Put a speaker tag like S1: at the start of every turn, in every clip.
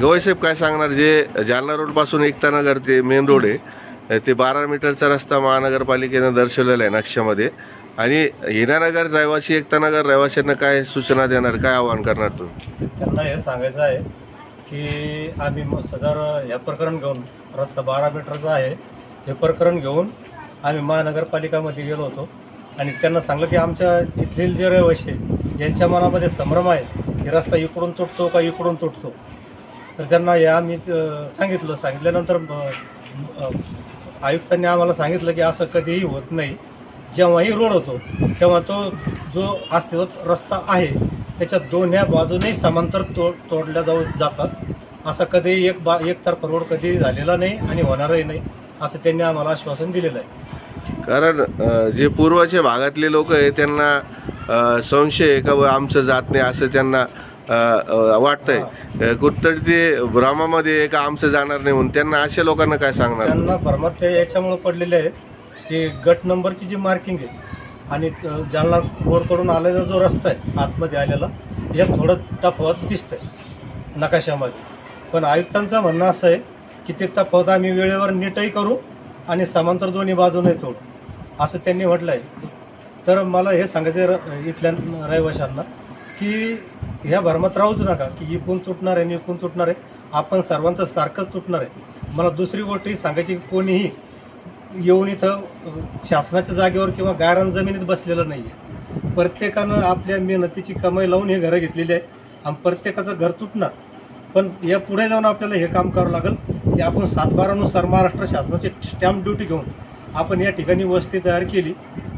S1: गवईसाहेब काय सांगणार? जे जालना रोडपासून एकतानगर ते मेन रोड आहे ते बारा मीटरचा रस्ता महानगरपालिकेनं दर्शवलेला आहे नक्षामध्ये. आणि हिरानगर रहिवासी एकतानगर रहिवाशांना काय सूचना देणार काय आवाहन करणार तू
S2: त्यांना हे सांगायचं आहे की आम्ही सदर हे प्रकरण घेऊन रस्ता बारा मीटरचा आहे हे प्रकरण घेऊन आम्ही महानगरपालिकामध्ये गेलो होतो. आणि त्यांना सांगलं की आमच्या इथले जे रहिवाशी यांच्या मनामध्ये संभ्रम आहे की रस्ता इकडून तुटतो का इकडून तुटतो. तर त्यांना या आम्ही सांगितलं. सांगितल्यानंतर आयुक्तांनी आम्हाला सांगितलं की असं कधीही होत नाही. जेव्हाही रोड होतो तेव्हा तो जो अस्तित्वात रस्ता आहे त्याच्या दोन्ही बाजूने समांतर तो तोडल्या जाऊ जातात. असं कधीही एक बा एकतर्फा रोड कधी झालेला नाही आणि होणारही नाही असं त्यांनी आम्हाला आश्वासन दिलेलं आहे.
S1: कारण जे पूर्वच्या भागातले लोक आहे त्यांना संशय का आमचं जात नाही असं त्यांना वाटतंय. कुठतरी ते भ्रमामध्ये का आमचं जाणार नाही म्हणून त्यांना अशा लोकांना काय सांगणार?
S2: त्यांना भ्रमात याच्यामुळे पडलेले आहे की गट नंबरची जी मार्किंग आहे आणि ज्यांना जालना रोडकडून आलेला जो रस्ता आहे आतमध्ये आलेला यात थोडं तफावत दिसतंय नकाशामध्ये. पण आयुक्तांचं म्हणणं असं आहे की ते तफावत आम्ही वेळेवर नीटही करू आणि समांतर दोन्ही बाजूनही तोडू. असं त्यांनी म्हटलं आहे तर मला हे सांगायचं आहे र- इथल्या रहिवाशांना की ह्या भरमात राहूच नका की इकून तुटणार आहे आणि तुटणार आहे. आपण सर्वांचं सारखंच तुटणार आहे. मला दुसरी गोष्ट ही सांगायची की कोणीही येऊन इथं शासनाच्या जागेवर किंवा गायरान जमिनीत बसलेलं नाही आहे प्रत्येकानं आपल्या मेहनतीची कमाई लावून हे घरं घेतलेली आहे आणि प्रत्येकाचं घर तुटणार. पण या पुढे जाऊन आपल्याला हे काम करावं लागेल की आपण सातबारानुसार महाराष्ट्र शासनाची स्टॅम्प ड्युटी घेऊन आपण या ठिकाणी वस्ती तयार केली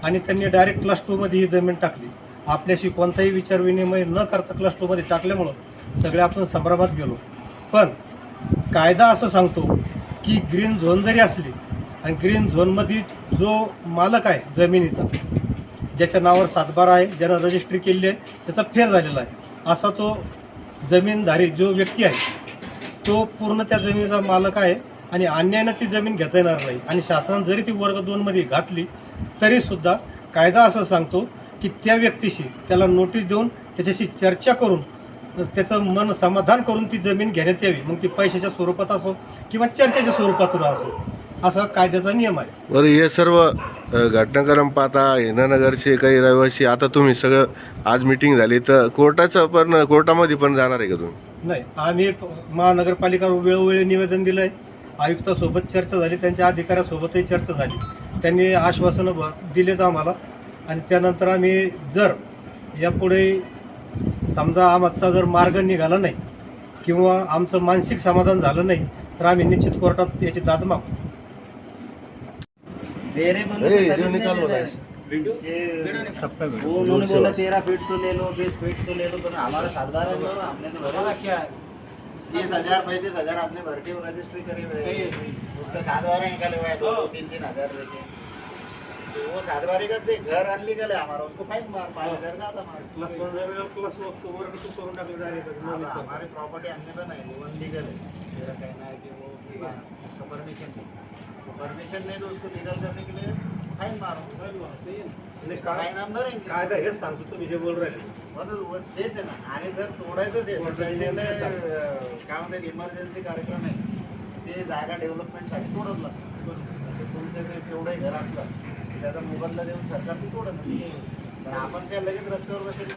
S2: आणि त्यांनी डायरेक्ट क्लास टूमध्ये ही जमीन टाकली. आपल्याशी कोणताही विचार विनिमय न करता क्लास टूमध्ये टाकल्यामुळं सगळे आपण संभ्रमात गेलो. पण कायदा असं सांगतो की ग्रीन झोन जरी असली आणि ग्रीन झोनमध्ये जो मालक आहे जमिनीचा ज्याच्या नावावर सातबारा आहे ज्यानं रजिस्ट्री केली आहे त्याचा फेर झालेला आहे. असा तो जमीनधारी जो व्यक्ती आहे तो पूर्ण त्या जमिनीचा मालक आहे आणि अन्यायानं ती जमीन घेता येणार नाही. आणि शासनानं जरी ती वर्ग दोनमध्ये घातली तरीसुद्धा कायदा असं सांगतो की त्या व्यक्तीशी त्याला नोटीस देऊन त्याच्याशी चर्चा करून त्याचं मन समाधान करून ती जमीन घेण्यात यावी. मग ती पैशाच्या स्वरूपात असो किंवा चर्चेच्या स्वरूपातून असो. असा कायद्याचा नियम आहे.
S1: बरं हे सर्व घटनाक्रम पाहता हिनानगरचे काही रहिवासी आता तुम्ही सगळं आज मिटिंग झाली तर कोर्टाचं पण कोर्टामध्ये पण जाणार आहे का तुम्ही?
S2: नाही आम्ही महानगरपालिका वेळोवेळी निवेदन दिलं आहे आयुक्तासोबत चर्चा झाली त्यांच्या अधिकाऱ्यासोबतही चर्चा झाली. त्यांनी आश्वासनं दिलेत आम्हाला. आणि त्यानंतर आम्ही जर यापुढे समजा आमचा जर मार्ग निघाला नाही किंवा आमचं मानसिक समाधान झालं नाही तर आम्ही निश्चित कोर्टात याची दाद मागू.
S3: मेरे बंदे
S1: ए,
S3: तो
S1: जो
S3: सभी
S1: निकाल
S3: ले
S1: बोला
S3: लेना। ये वो उन्होंने बोला तेरह फीट तो ले लो बीस फीट तो ले लो तो हमारा सात बारह लो हमने तो भरा क्या तीस हजार पैंतीस हजार आपने भर के रजिस्ट्री करी है. उसका सात निकाले हुए हैं दो दो तीन तीन हजार लेके वो सात बारह का घर उसको फाइन मार पाँच हजार का था हमारा हाँ, हमारी प्रॉपर्टी अनलीगल नहीं. वो अनलीगल है मेरा कहना है कि वो उसका परमिशन नहीं परमिशन नहीं तो उसको लीगल करने के लिए फाइन मारो. फाइन हम भरेंगे
S2: कायदा हेच सांगतो तुम्ही जे बोल राहिले.
S3: म्हणून तेच आहे ना. आणि जर तोडायचंच आहे. अं, काय म्हणतात इमर्जन्सी कार्यक्रम आहे. ते जागा डेव्हलपमेंटसाठी तोडत लागतं तुमचं ते तेवढंही घर असलं. त्याचा मोबदला देऊन सरकार ती तोडत नाही. म्हणजे पण आपण त्या लगेच रस्त्यावर बसेल